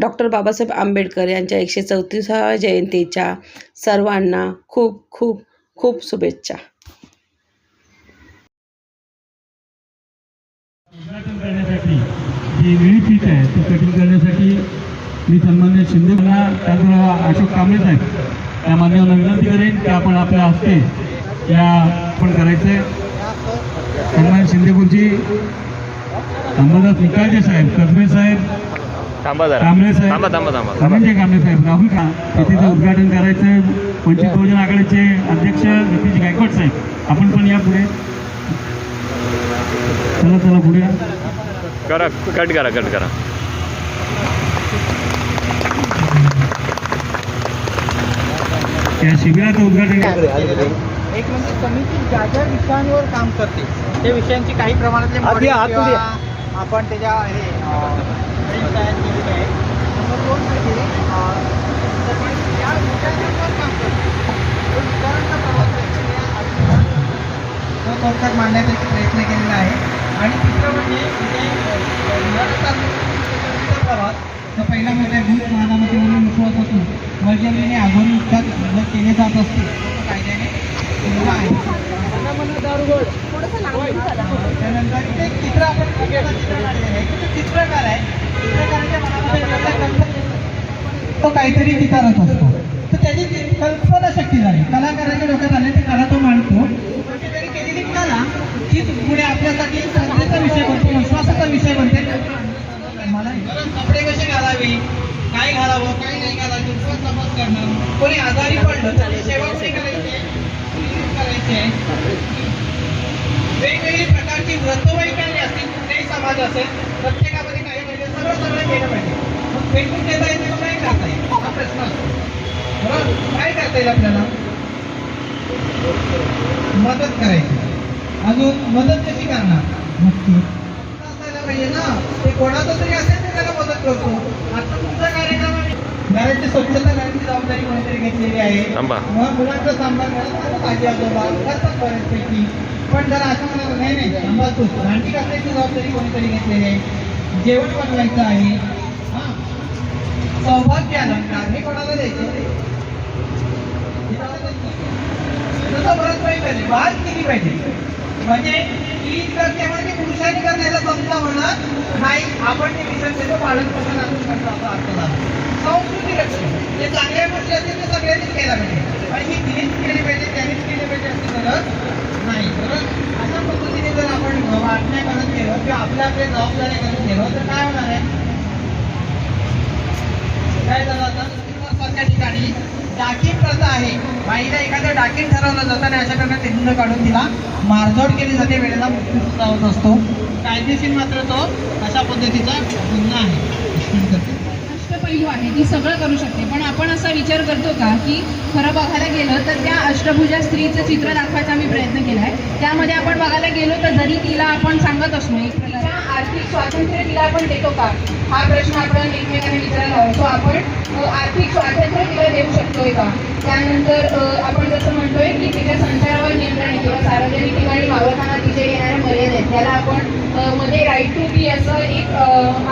Doctor Babasaheb Ambedkar यांच्या एकशे चौतीसाव्या जयंतीच्या सर्वांना खूप खूप खूप शुभेच्छा. करण्यासाठी जी निळी पीठ आहे ती कटिंग करण्यासाठी मी सन्मान्य शिंदे त्याचबरोबर अशोक कांबळे साहेब या मान्यवर विनंती करेन की आपण आपल्या हस्ते या आपण करायचं आहे सन्मान्य शिंदेपूरची अंबादास निकाळजे साहेब कसबे साहेब थांबा जरा. कांबळे साहेब. थांबा थांबा थांबा. धनंजय कांबळे साहेब. राहुल खा तिथेचं उद्घाटन करायचं आहे वंचित बहुजन आघाडीचे अध्यक्ष नितीश गायकवाड साहेब. आपण पण या पुढे. चला चला पुढे. करा कट करा कट करा. या शिबिराचं उद्घाटन एक म्हणजे समिती ज्या ज्या विषयांवर काम करते त्या विषयांची काही प्रमाणातले किंवा या. आपण त्याच्या हे अं, तयार आहे म्हणजे तो विचारांचा मांडण्याचा प्रयत्न केलेला आहे? आणि तिसरं म्हणजे प्रवास तर पहिला म्हणजे भूत महानामध्ये म्हणून विश्वास होतो. मर्यादेने आघोरी उपचार केले जात असते. तो कायद्याने गुन्हा आहे. त्यानंतर ते चित्र आपण चित्र काढलेलं आहे. की ते चित्रकार आहे. तो काहीतरी विचारत असतो. तर त्याची कल्पना शक्ती झाली. कलाकाराच्या डोक्यात आले ते कला तो मांडतो. म्हणजे केलेली कला हीच पुढे आपल्यासाठी श्रद्धेचा विषय बनतो विश्वासाचा विषय बनते. मला कपडे कसे घालावे काय घालावं काय नाही घालावं कोण तपास करणं. कोणी आजारी पडलं तर सेवा कोणी करायची? वेगवेगळी प्रकारची व्रतवैकल्य असतील कुठल्याही समाज असेल प्रत्येकामध्ये सरळ सरळ गेलं पाहिजे मग फेकून देता येते तर नाही करता येईल हा प्रश्न असतो बरोबर काय करता येईल आपल्याला मदत करायची अजून मदत कशी करणार नक्की असायला पाहिजे ना ते कोणाचं तरी असेल ते त्याला मदत करतो आता तुमचा कार्यक्रम घराची स्वच्छता करण्याची जबाबदारी कोणीतरी घेतलेली आहे मग मुलांचा सांभाळ करायला आजी आजोबा करतात बऱ्याचपैकी पण जरा असं म्हणा नाही नाही सांभाळ तू. भांडी घालण्याची जबाबदारी कोणीतरी घेतलेली आहे. जेवण बनवायचं आहे. सौभाग्य अलंकार. हे कोणाला द्यायचं परत पाहिजे वाद केली पाहिजे म्हणजे ती करते म्हणजे पुरुषांनी करण्याचा समजा म्हणत नाही आपण ते विसरते पालन पोषण आणून करतो असा अर्थ झाला. संस्कृती रक्षण. जे चांगल्या गोष्टी असतील ते सगळ्यांनीच केल्या पाहिजे. आणि ही तिनेच केली पाहिजे त्यानेच केली पाहिजे असं गरज नाही. बरोबर अशा पद्धतीने जर आपण वाटण्या करत गेलो किंवा आपल्या आपल्या जबाबदाऱ्या करत गेलो तर काय होणार आहे? काय झालं आता? ठिकाणी डाकीन प्रथा आहे. बाईला एखादं डाकीन ठरवलं जातं आणि अशा प्रकारे तिथून काढून तिला मारझोड केली जाते वेळेला मृत्यू सुद्धा होत असतो. कायदेशीर मात्र तो अशा पद्धतीचा गुन्हा आहे. पैलू आहे ती सगळं करू शकते. पण आपण असा विचार करतो का की खरं बघायला गेलं तर त्या अष्टभुजा स्त्रीचं चित्र दाखवायचा आम्ही प्रयत्न केला आहे. त्यामध्ये आपण बघायला गेलो तर जरी तिला आपण सांगत असलो एक आर्थिक स्वातंत्र्य तिला आपण देतो का? हा प्रश्न आपण एकमेकांना विचारायला हवा तो आपण आर्थिक स्वातंत्र्य तिला देऊ शकतोय का? त्यानंतर अ, आपण जसं म्हणतोय की तिच्या संचारावर नियंत्रण आहे किंवा सार्वजनिक ठिकाणी वावरताना तिचे येणाऱ्या मर्यादा आहेत त्याला आपण अ, मध्ये राईट टू बी असं एक अ,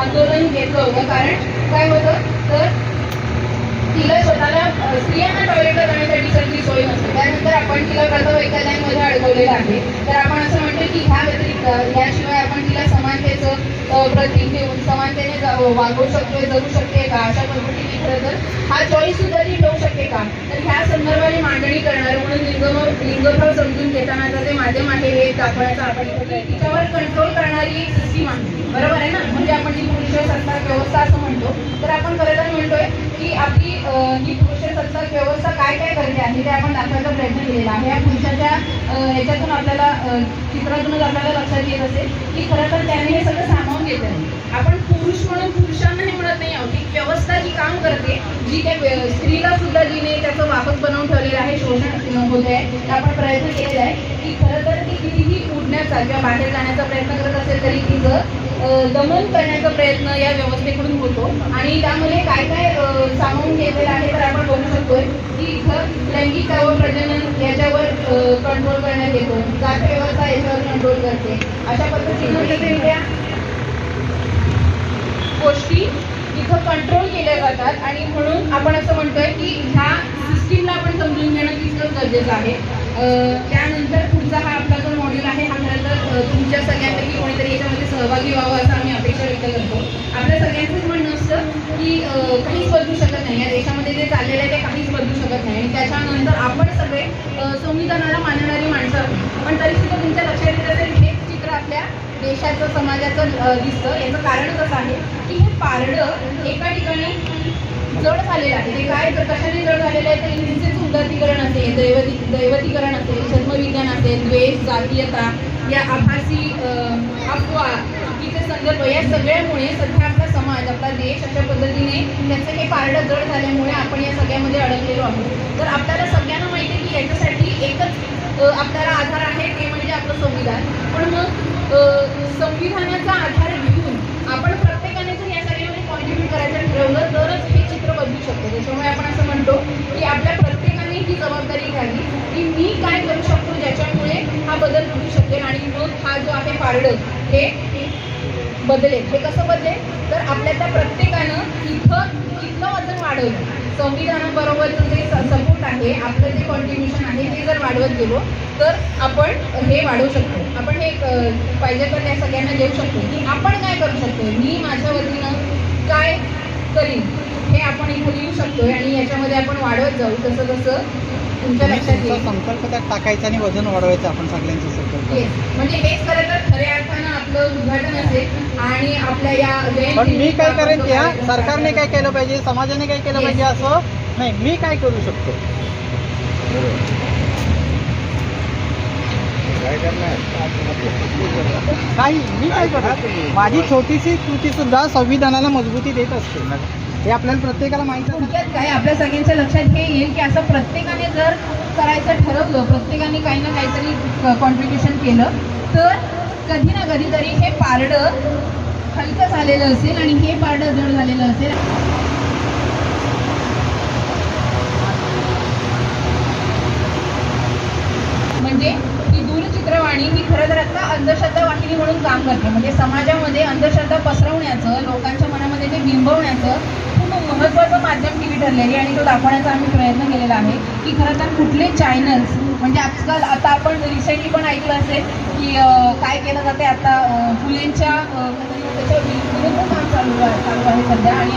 आंदोलन घेतलं होतं. कारण काय होतं? तर तिला स्वतःला स्त्रियांना टॉयलेटला जाण्यासाठी सगळी सोय नसते. त्यानंतर आपण तिला व्रतवैकल्यांमध्ये अडकवलेलं आहे. तर आपण असं म्हणतो की ह्या व्यतिरिक्त याशिवाय आपण तिला समानतेचं प्रतीक देऊन समानतेने वागू वागवू शकतोय जगू शकते का? अशा पद्धतीने खरं तर हा चॉईस सुद्धा ती ठेवू शकते का? तर ह्या संदर्भाने मांडणी करणार म्हणून लिंग लिंगभाव समजून घेतानाचं जे माध्यम आहे हे दाखवण्याचा आपण इथे प्रयत्न- कंट्रोल करणारी एक सिस्टीम आहे बरोबर आहे ना? म्हणजे आपण जी पुरुष सत्ताक व्यवस्था असं म्हणतो. तर आपण खरं तर म्हणतोय की आपली ही पुरुष सत्ताक व्यवस्था काय काय करते आहे ते आपण दाखवायचा प्रयत्न केलेला आहे. या पुरुषाच्या याच्यातून आपल्याला चित्रातूनच आपल्याला लक्षात येत असेल की खरं तर त्याने हे सगळं सामावून घेतलं आहे आपण पुरुष म्हणून पुरुषांना हे म्हणत नाही आहोत. की व्यवस्था जी काम करते जी काही व्य- स्त्रीला सुद्धा जिने त्याचं वाहक बनवून ठेवलेलं आहे शोषण होत आहे तर आपण प्रयत्न केलेला आहे की खरं तर ती कितीही उडण्याचा किंवा बाहेर जाण्याचा प्रयत्न करत असेल तरी तिचं दमन करण्याचा प्रयत्न या व्यवस्थेकडून होतो. आणि त्यामध्ये काय काय सामावून घेतलेलं आहे तर आपण बघू शकतोय की इथं लैंगिक व प्रजनन याच्यावर कंट्रोल करण्यात येतो जात व्यवस्था याच्यावर कंट्रोल करते. अशा पद्धतीनं गोष्टी इथं कंट्रोल केल्या म्हणून आपण असं म्हणतोय की ह्या सिस्टीमला आपण समजून घेणं तितकंच गरजेचं आहे. त्यानंतर पुढचा हा आपला जो मॉड्यूल आहे हा खरं तर तुमच्या सगळ्यांपैकी कोणीतरी याच्यामध्ये सहभागी व्हावं असं आम्ही अपेक्षा व्यक्त करतो. आपल्या सगळ्यांचंच म्हणणं असतं की काहीच बदलू शकत नाही. या देशामध्ये जे चाललेलं आहे ते काहीच बदलू शकत नाही. आणि त्याच्यानंतर आपण सगळे संविधानाला मानणारी माणसं देशाचं समाजाचं दिसतं. याचं कारण कसं आहे की हे पारडं एका ठिकाणी जड झालेलं आहे. ते काय? तर कशाने जड झालेलं आहे. तर इंग्रजीचं उदातीकरण असेल दैवती दैवतीकरण असेल जन्मविज्ञान असेल द्वेष जातीयता या आभासी अफवा चुकीचे संदर्भ या सगळ्यामुळे सध्या आपला समाज आपला देश अशा पद्धतीने त्याचं हे पारडं जड झाल्यामुळे आपण या सगळ्यामध्ये अडकलेलो आहोत. तर आपल्याला सगळ्यांना माहिती आहे की याच्यासाठी एकच आपल्याला आधार आहे ते म्हणजे आपलं संविधान. पण मग संविधानाचा आधार घेऊन आपण प्रत्येकाने जर या सगळ्यामध्ये कॉन्ट्रीब्यूट करायचं ठरवलं तरच हे चित्र बदलू शकतो. त्याच्यामुळे आपण असं म्हणतो की आपल्या प्रत्येकाने ही जबाबदारी घ्यावी की मी काय करू शकतो ज्याच्यामुळे हा बदल घडू शकेल आणि मग हा जो आहे पारडं हे बदलेल. हे कसं बदलेल? तर आपल्या त्या प्रत्येकानं इथं इथलं वजन वाढवलं. संविधानाबरोबरचं जे सपोर्ट आहे आपलं जे कॉन्ट्रीब्युशन आहे ते जर वाढवत गेलो तर आपण हे वाढवू शकतो. आपण हे पाहिजे तर त्या सगळ्यांना देऊ शकतो. की आपण काय करू शकतो? मी माझ्या वतीनं काय करीन? हे आपण इथं लिहू शकतोय आणि याच्यामध्ये आपण वाढवत जाऊ तसं तसं तुमच्या लक्षात येईल. संकल्प त्यात टाकायचा आणि वजन वाढवायचं आपण सगळ्यांचा संकल्प Yes. म्हणजे हेच खरं तर खऱ्या अर्थानं आपलं उद्घाटन असेल आणि आपल्या या जयंती पण मी काय करेन की हा सरकारने काय केलं पाहिजे? समाजाने काय केलं Yes. पाहिजे असं? नाही मी काय करू शकतो? काही मी काय करतो माझी छोटीशी कृती सुद्धा संविधानाला मजबूती देत असते. हे आपल्याला प्रत्येकाला माहिती थोडक्यात काय आपल्या सगळ्यांच्या लक्षात हे येईल की असं प्रत्येकाने जर करायचं ठरवलं प्रत्येकाने काही ना काहीतरी कॉन्ट्रीब्युशन केलं तर कधी ना कधीतरी हे पारडं हलकं झालेलं असेल आणि हे पारडं जड झालेलं असेल. म्हणजे ही दूरचित्रवाणी ही खरं तर आता अंधश्रद्धा वाहिनी म्हणून काम करते. म्हणजे समाजामध्ये अंधश्रद्धा पसरवण्याचं लोकांच्या मनामध्ये ते बिंबवण्याचं महत्त्वाचं माध्यम टी व्ही ठरलेली आहे आणि तो दाखवण्याचा आम्ही प्रयत्न केलेला आहे की खरं तर कुठले चॅनल्स म्हणजे आजकाल आता आपण रिसेंटली पण ऐकलं असेल की काय केलं जाते आता मुलींच्या फुलेंच्या अं, विरुद्ध काम चालू आहे चालू आहे सध्या आणि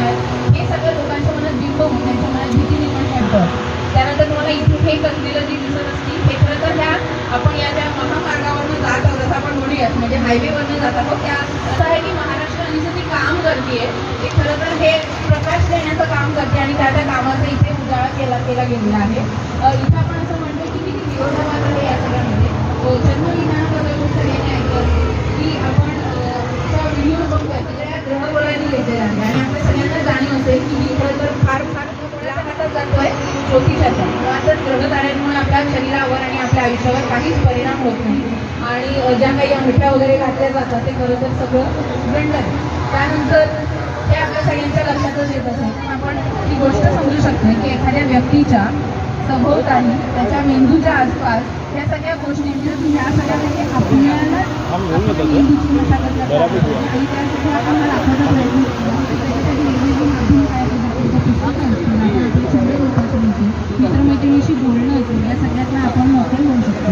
हे सगळं लोकांच्या मनात बिंबवून त्यांच्या मनात भीती निर्माण करतं त्यानंतर तुम्हाला इथे हे कसलेलं जी दिसत असती हे खरं तर ह्या आपण या ज्या महामार्गावरनं जात आहोत जसं आपण म्हणूयात. म्हणजे हायवेवरनं जात आहोत त्या असं आहे की महाराष्ट्र आणि ती काम करते ते खरं तर हे प्रकाश देण्याचं काम करते आणि त्या त्या कामाचा इथे उजाळा केला केला गेलेला आहे. इथं आपण असं म्हणतो की किती विरोधाभास आहे या सगळ्यामध्ये अ, सगळ्यांनी ऐकलं की आपण व्हिडिओ बघतोय सगळ्या ग्रहगोळांनी घेतलेला आहे आणि आपल्या सगळ्यांना जाणीव असेल की ही खरं तर फार फार लहान हातात जातोय ज्योतिषाचा. मुळातच ग्रहताऱ्यांमुळे आपल्या शरीरावर आणि आपल्या आयुष्यावर काहीच परिणाम होत नाही. आणि ज्या काही अंगठ्या वगैरे घातल्या जातात ते खरं तर सगळं गंड आहे. त्यानंतर हे आपल्या सगळ्यांच्या लक्षातच येत असेल. पण आपण ही गोष्ट समजू शकतो की एखाद्या व्यक्तीच्या सभोवताली त्याच्या मेंदूच्या आसपास या सगळ्या गोष्टींच्या ह्या सगळ्यामध्ये आपल्याला आपल्या मेंदूची मशागत करता आली. आणि त्यासाठी आपण दाखवायचा प्रयत्न केला. त्याच्यासाठी वेगवेगळे आपण काय आपले मित्रमैत्रिणीशी बोलणं असेल या सगळ्यातनं आपण मोकळे होऊ शकतो.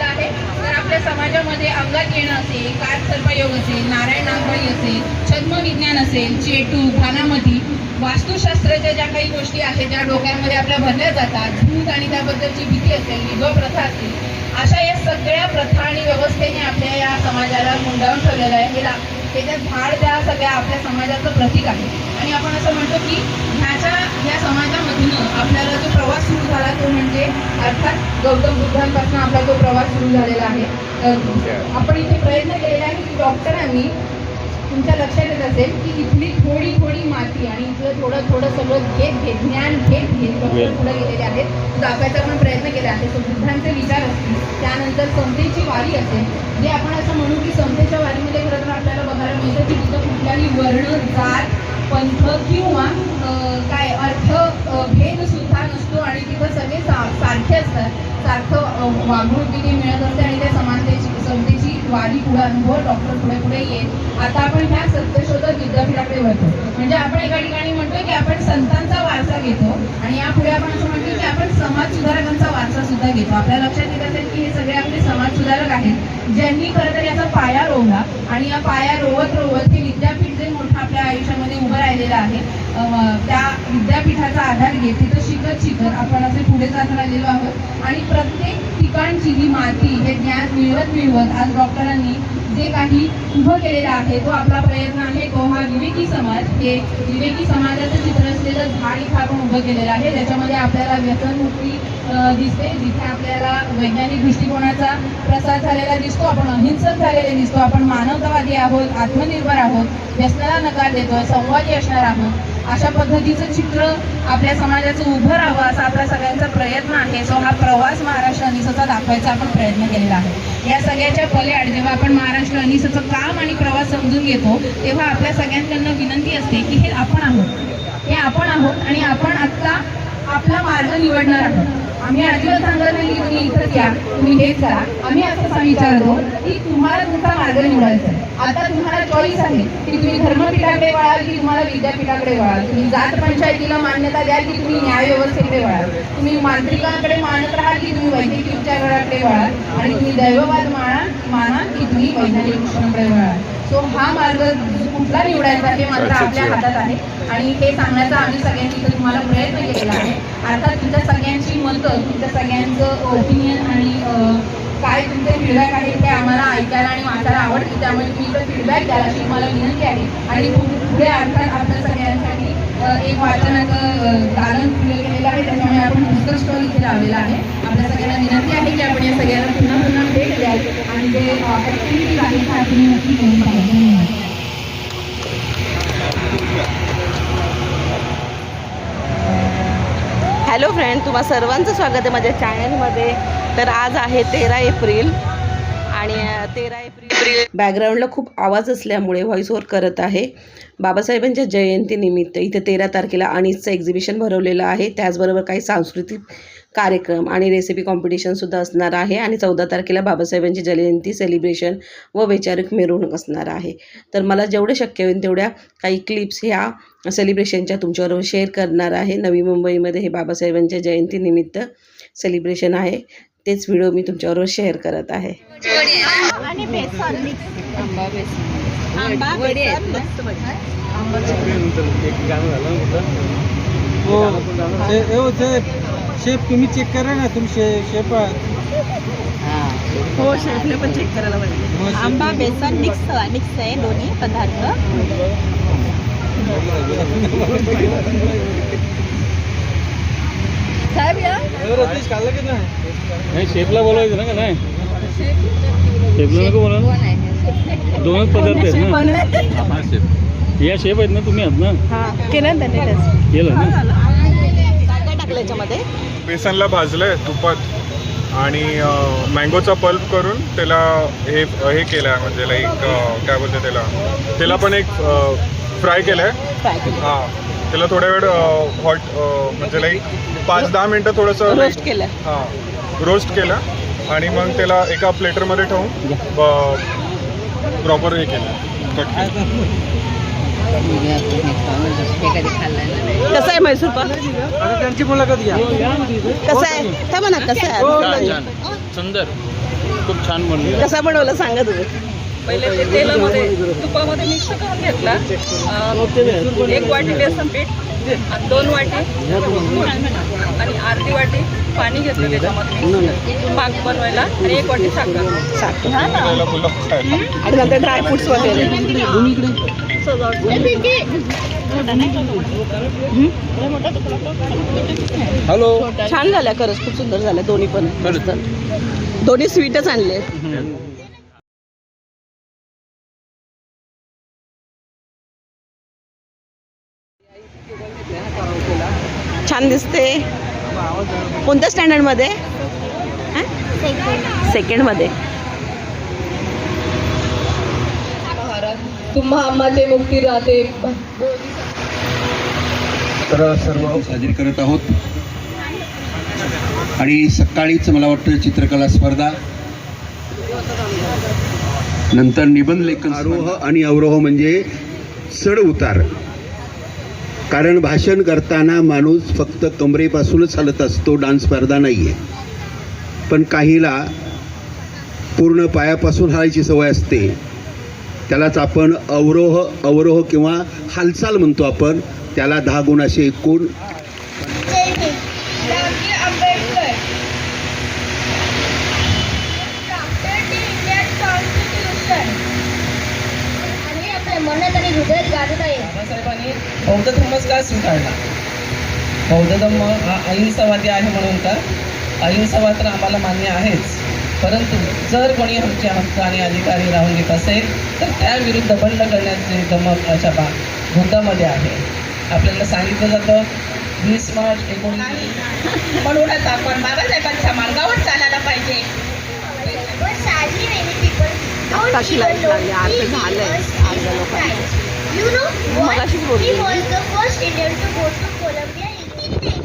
आहे. तर आपल्या समाजामध्ये अंगात येणं असेल काच सर्पयोग असेल नारायण नागबाई असेल छद्मविज्ञान असेल चेटू भानामती वास्तुशास्त्राच्या ज्या काही गोष्टी आहेत ज्या डोक्यामध्ये आपल्या भरल्या जातात भूत आणि त्याबद्दलची भीती असेल विधवा प्रथा असेल अशा या सगळ्या प्रथा आणि व्यवस्थेने आपल्या या समाजाला मुंडावून ठेवलेलं आहे. हे दा- त्याच्यात भाड त्या सगळ्या आपल्या समाजाचं प्रतीक आहे. आणि आपण असं म्हणतो की ह्याच्या या समाजामधून आपल्याला जो प्रवास सुरू झाला तो म्हणजे अर्थात गौतम बुद्धांपासून आपला तो प्रवास सुरू झालेला आहे. तर आपण इथे प्रयत्न केलेला आहे की डॉक्टरांनी तुमच्या लक्षात येत असेल की इथली थोडी थोडी माती आणि इथलं थोडं थोडं सगळं घेत घेत ज्ञान घेत घेत डॉक्टर पुढे गेलेले आहेत. दाखवायचा पण प्रयत्न केला आहे. सो बुद्धांचे विचार असतील त्यानंतर समतेची वारी असेल जे आपण असं म्हणू की समतेच्या वारीमध्ये खरं तर आपल्याला बघायला मिळतं की तिथं कुठल्याही वर्ण जात पंथ किंवा काय अर्थ भेद सुद्धा नसतो आणि तिथं सगळे सा सारखे असतात. सारखं वागणूक तिथे मिळत असते आणि त्या समानतेची समतेची वारी पुढे अनुभव डॉक्टर पुढे पुढे येत आता आपण ह्या सत्यशोधक विद्यापीठाकडे वळतो. म्हणजे आपण एका ठिकाणी म्हणतो की आपण संतांचा वारसा घेतो आणि यापुढे आपण असं म्हणतो की आपण समाज सुधारकांचा वारसा सुद्धा घेतो. आपल्या लक्षात येत असेल की हे सगळे आपले समाज सुधारक आहेत ज्यांनी खरं तर याचा पाया रोवला. आणि या पाया रोवत रोवत हे विद्यापीठ जे मोठं आपल्या आयुष्यामध्ये उभं राहिलेलं आहे त्या विद्यापीठाचा आधार घेत तिथं शिकत शिकत आपण असे पुढे जात राहिलेलो आहोत. आणि प्रत्येक ठिकाणची ही माती हे ज्ञान मिळवत मिळवत आज डॉक्टरांनी जे काही उभं केलेलं आहे तो आपला प्रयत्न आहे तो हा विवेकी समाज हे विवेकी समाजाचं चित्र असलेलं झाड इथं आपण उभं केलेलं आहे. त्याच्यामध्ये आपल्याला व्यसनमुक्ती दिसते. जिथे आपल्याला वैज्ञानिक दृष्टिकोनाचा प्रसार झालेला दिसतो आपण अहिंसक झालेले दिसतो. आपण मानवतावादी आहोत आत्मनिर्भर आहोत व्यसनाला नकार देतोय संवादी असणार आहोत. अशा पद्धतीचं चित्र आपल्या समाजाचं उभं राहावं असा आपला सगळ्यांचा प्रयत्न आहे. सो हा प्रवास महाराष्ट्र अनिसचा दाखवायचा आपण प्रयत्न केलेला आहे. या सगळ्याच्या पल्याड जेव्हा आपण महाराष्ट्र अनिसचं काम आणि प्रवास समजून घेतो तेव्हा आपल्या सगळ्यांकडनं विनंती असते की हे आपण आहोत. हे आपण आहोत आणि आपण आत्ता आपला मार्ग निवडणार आहोत. आम्ही अजिबात सांगत नाही की तुम्ही इथंच या तुम्ही हेच करा. आम्ही असं असा विचारतो की तुम्हाला तुमचा मार्ग निवडायचा आहे? आता तुम्हाला चॉईस आहे की तुम्ही धर्मपीठाकडे वळाल की तुम्हाला विद्यापीठाकडे वळाल. तुम्ही जात पंचायतीला मान्यता द्याल की तुम्ही न्याय व्यवस्थेकडे वळाल. तुम्ही मांत्रिकांकडे मानत राहाल की तुम्ही वैद्यकीय उपचाराकडे वळाल. आणि तुम्ही दैववाद माना माना की तुम्ही वैज्ञानिक शिक्षणाकडे वळाल. सो हा मार्ग कुठला निवडायचा हे मात्र आपल्या हातात आहे. आणि हे सांगण्याचा आम्ही सगळ्यांनी इथं तुम्हाला प्रयत्न केलेला आहे. आता तुमच्या सगळ्यांची मतं तुमच्या सगळ्यांचं ओपिनियन आणि काय तुमचे फीडबॅक आहे ते आम्हाला ऐकायला आणि वाचायला आवडते. त्यामुळे तुम्ही इथं फीडबॅक द्याल अशी मला विनंती आहे. आणि पुढे अर्थात आपल्या सगळ्यांसाठी एक वाचनाचं दालन खुलं केलेलं आहे त्याच्यामुळे आपण पुस्तक स्टॉल इथे लावलेला आहे. आपल्या सगळ्यांना विनंती आहे की आपण या सगळ्यांना पुन्हा पुन्हा भेट द्याल. आणि जे ॲक्टिव्हिटीज आहेत त्या तुम्ही नक्की करून पाहिजे हॅलो फ्रेंड तुम्हा सर्वांचं स्वागत आहे माझ्या चॅनलमध्ये तर आज आहे तेरा एप्रिल. आणि तेरा एप्रिल बॅकग्राऊंडला खूप आवाज असल्यामुळे व्हॉइस ओव्हर करत आहे. बाबासाहेबांच्या जयंतीनिमित्त इथे तेरा तारखेला अनिसचं एक्झिबिशन भरवलेलं आहे. त्याचबरोबर काही सांस्कृतिक कार्यक्रम आणि रेसिपी कॉम्पिटिशनसुद्धा असणार आहे आणि चौदा तारखेला बाबासाहेबांची जयंती सेलिब्रेशन व वैचारिक मिरवणूक असणार आहे. तर मला जेवढं शक्य होईल तेवढ्या काही क्लिप्स ह्या सेलिब्रेशनच्या तुमच्याबरोबर शेअर करणार आहे. नवी मुंबईमध्ये हे बाबासाहेबांच्या जयंतीनिमित्त सेलिब्रेशन आहे. तेच व्हिडिओ मी तुमच्याबरोबर शेअर करत आहे. शेफ तुम्ही चेक करा ना तुम्ही शेफ हो. शेफने पण चेक करायला पाहिजे. आंबा बेसन मिक्स मिक्स आहे दोन्ही पदार्थ. नाही शेफला बोलवायचं ना का? नाही. शेफला नको बोला दोनच पदार्थ आहेत ना. या शेफ आहेत ना तुम्ही आहात ना. हा केलं त्याने टेस्ट केलं ना. काय काय टाकलं याच्यामध्ये बेसनला भाजलंय तुपात आणि मँगोचा पल्प करून त्याला हे हे केलं आहे म्हणजे लाईक काय बोलते त्याला? त्याला पण एक फ्राय केलं आहे फ्राय केलं हां. त्याला थोड्या वेळ हॉट म्हणजे लाईक पाच दहा मिनटं थोडंसं रोस्ट केलं. हां रोस्ट केलं. आणि मग त्याला एका प्लेटरमध्ये ठेवून प्रॉपर हे केलं. कट केलं. कसं आहे मैसूर पाक त्यांची मुलाखत घ्या. कसं आहे? थांबा ना कसं आहे? सुंदर. खूप छान बनलं कसा बनवलं सांगा तुम्ही. पहिले ते तेलामध्ये तुपामध्ये मिक्स करून घेतला. एक वाटी बेसन पीठ आणि दोन वाटी आणि अर्धी वाटी पाणी घेतलं त्याच्यामध्ये पाक बनवायला आणि एक वाटी साखर. साखर. आणि नंतर ड्रायफ्रुट्स वगैरे. हॅलो छान झाल्या खरंच खूप सुंदर झाल्या दोन्ही पण. दोन्ही स्वीटच आणले छान दिसते. कोणत्या स्टँडर्डमध्ये सेकंडमध्ये. तुम्हा मुक्ती राहते. तर सर्व साजरी करत आहोत. आणि सकाळीच मला वाटतं चित्रकला स्पर्धा. नंतर निबंध लेखन आरोह आणि अवरोह म्हणजे चढ उतार. कारण भाषण करताना माणूस फक्त कमरेपासूनच हलत असतो डान्स स्पर्धा नाही आहे पण काहीला पूर्ण पायापासून हालायची सवय असते. त्यालाच आपण अवरोह अवरोह किंवा हालचाल म्हणतो आपण. त्याला दहा गुण असे एकूण. मनात आणि हृदयात गाजत आहे. बाबासाहेबांनी बौद्ध धर्मच का स्वीकारला? बौद्ध धर्म हा अहिंसावादी आहे म्हणून का अहिंसावाद तर आम्हाला मान्य आहेच. परंतु जर कोणी आमचे हक्क आणि अधिकारी राहून घेत असेल तर त्याविरुद्ध बंड करण्याचे धमक अशा बा बुद्धामध्ये आहे. आपल्याला सांगितलं जातं वीस मार्च एकोणीस म्हणूनच आपण बाबासाहेबांच्या मार्गावर चालायला पाहिजे. झालंय. You know what? He was the first Indian to go to Colombia in 1890.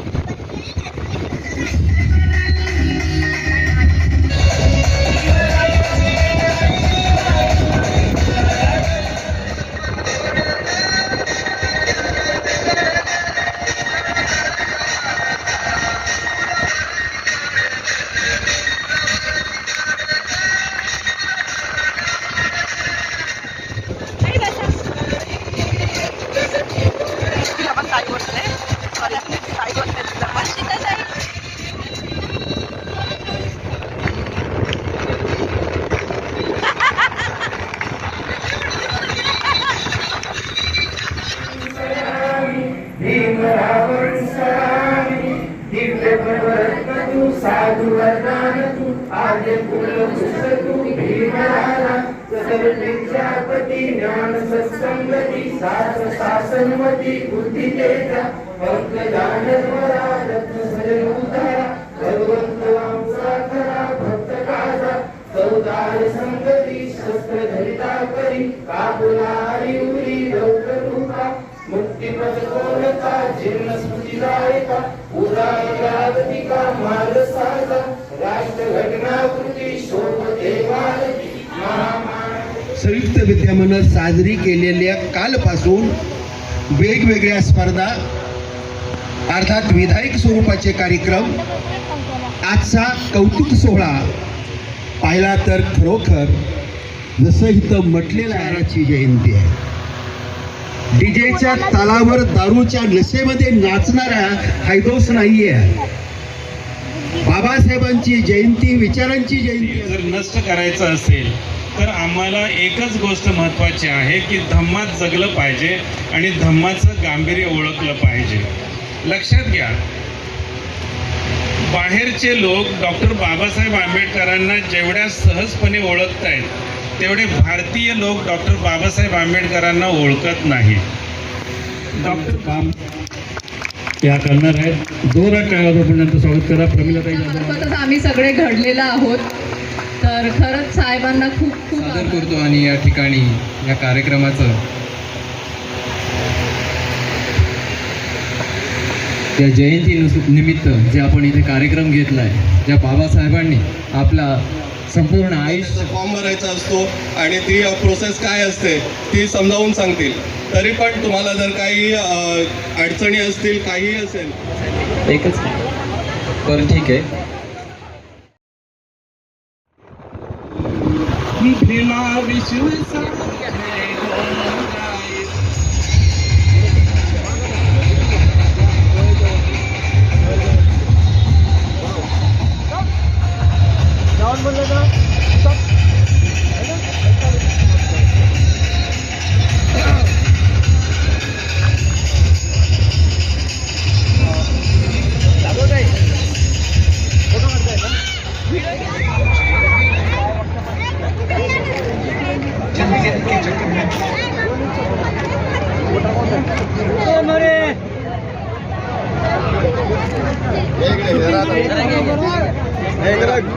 साजरी केलेल्या कालपासून वेगवेगळ्या स्पर्धा अर्थात विधायक स्वरूपाचे कार्यक्रम आजचा कौतुक सोहळा पाहिला तर खरोखर जसं इथं म्हटलेलं आराची जयंती आहे. डीजेच्या तालावर दारूच्या नशेमध्ये नाचणारा हायदोस नाहीये. बाबासाहेबांची जयंती विचारांची जयंती जर नष्ट करायचं असेल तर आम्हाला एकच गोष्ट महत्त्वाची आहे की धम्मात जगलं पाहिजे आणि धम्माचं गांभीर्य ओळखलं पाहिजे. लक्षात घ्या. बाहेरचे लोक डॉक्टर बाबासाहेब आंबेडकरांना जेवढ्या सहजपणे ओळखत आहेत तेवढे भारतीय लोक डॉक्टर बाबासाहेब आंबेडकरांना ओळखत नाहीत डॉक्टर काम या करणार आहेत. जोरात स्वागत करा. प्रमिलाताई मार्फतच आम्ही सगळे घडलेलो आहोत. तर खरंच साहेबांना खूप खूप सादर आभार. करतो आणि या ठिकाणी या कार्यक्रमाचं. त्या जयंती नुस- निमित्त जे आपण इथे कार्यक्रम घेतला आहे ज्या बाबासाहेबांनी आपला संपूर्ण आयुष्य फॉर्म भरायचा असतो आणि ती प्रोसेस काय असते ती समजावून सांगतील. तरी पण तुम्हाला जर काही अडचणी असतील काही असेल एकच बरं ठीक आहे. भीमा बोलले Thank you.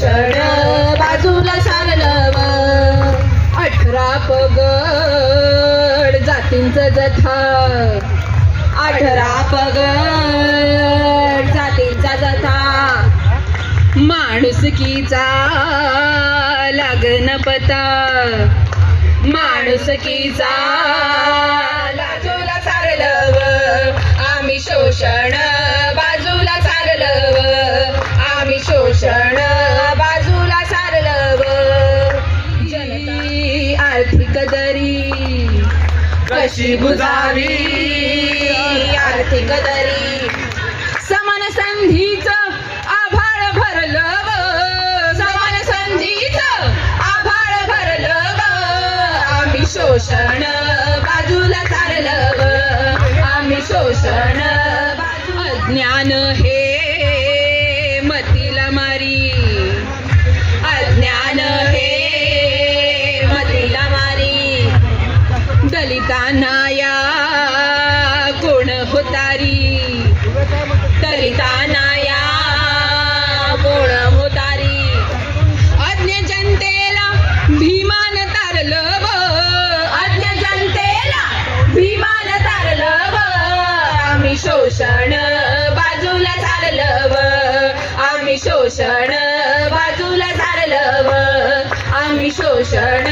सण बाजूला सारलं अठरा पगड जातींच जथा. अठरा पगड जातींचा जथा. माणुसकीचा लागन पता माणुसकीचा लाजूला सारलं आम्ही शोषण बुजावी आर्थिक दरी समान संधीच आभाळ भरलं समान संधीच आभाळ भरलं आम्ही शोषण बाजूला सारलं आम्ही शोषण अज्ञान हे ശോഷണ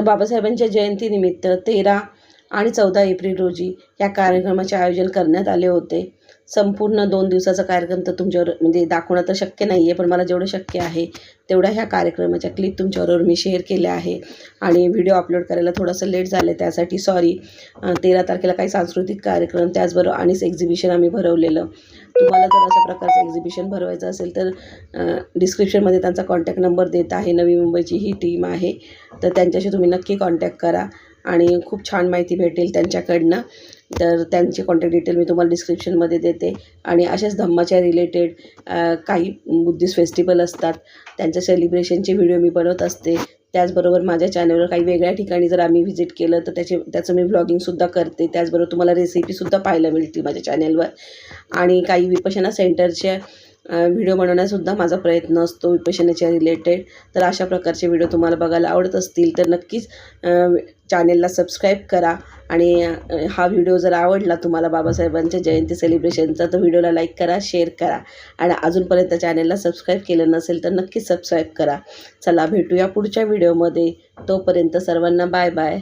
तर बाबासाहेबांच्या जयंतीनिमित्त तेरा आणि चौदा एप्रिल रोजी या कार्यक्रमाचे आयोजन करण्यात आले होते. संपूर्ण दोन दिवसाचा कार्यक्रम तर तुमच्यावर म्हणजे दाखवणं तर शक्य नाही आहे पण मला जेवढं शक्य आहे तेवढ्या ह्या कार्यक्रमाच्या क्लिप तुमच्याबरोबर मी शेअर केल्या आहे. आणि व्हिडिओ अपलोड करायला थोडंसं लेट झालं त्यासाठी सॉरी तेरा तारखेला काही सांस्कृतिक कार्यक्रम त्याचबरोबर आणिच एक्झिबिशन आम्ही भरवलेलं. तुम्हाला जर अशा प्रकारचं एक्झिबिशन भरवायचं असेल तर डिस्क्रिप्शनमध्ये त्यांचा कॉन्टॅक्ट नंबर देत आहे. नवी मुंबईची ही टीम आहे. तर त्यांच्याशी तुम्ही नक्की कॉन्टॅक्ट करा आणि खूप छान माहिती भेटेल त्यांच्याकडनं. तर त्यांची कॉन्टॅक्ट डिटेल मी तुम्हाला डिस्क्रिप्शनमध्ये देते. आणि अशाच धम्माच्या रिलेटेड काही बुद्धिस्ट फेस्टिवल असतात. त्यांच्या सेलिब्रेशनचे व्हिडिओ मी बनवत असते. त्याचबरोबर माझ्या चॅनलवर काही वेगळ्या ठिकाणी जर आम्ही व्हिजिट केलं तर त्याचे त्याचं मी ब्लॉगिंगसुद्धा करते. त्याचबरोबर तुम्हाला रेसिपीसुद्धा पाहायला मिळतील माझ्या चॅनलवर आणि काही विपशना सेंटरच्या व्हिडिओ बनवण्यासुद्धा माझा प्रयत्न असतो विपशनाच्या रिलेटेड. तर अशा प्रकारचे व्हिडिओ तुम्हाला बघायला आवडत असतील तर नक्कीच चॅनेलला सबस्क्राईब करा. आणि हा व्हिडिओ जर आवडला तुम्हाला बाबासाहेबांच्या जयंती सेलिब्रेशनचा तर व्हिडिओला लाईक करा शेअर करा. आणि अजूनपर्यंत चॅनेलला सबस्क्राईब केलं नसेल तर नक्कीच सबस्क्राईब करा. चला भेटूया पुढच्या व्हिडिओमध्ये. तोपर्यंत सर्वांना बाय बाय.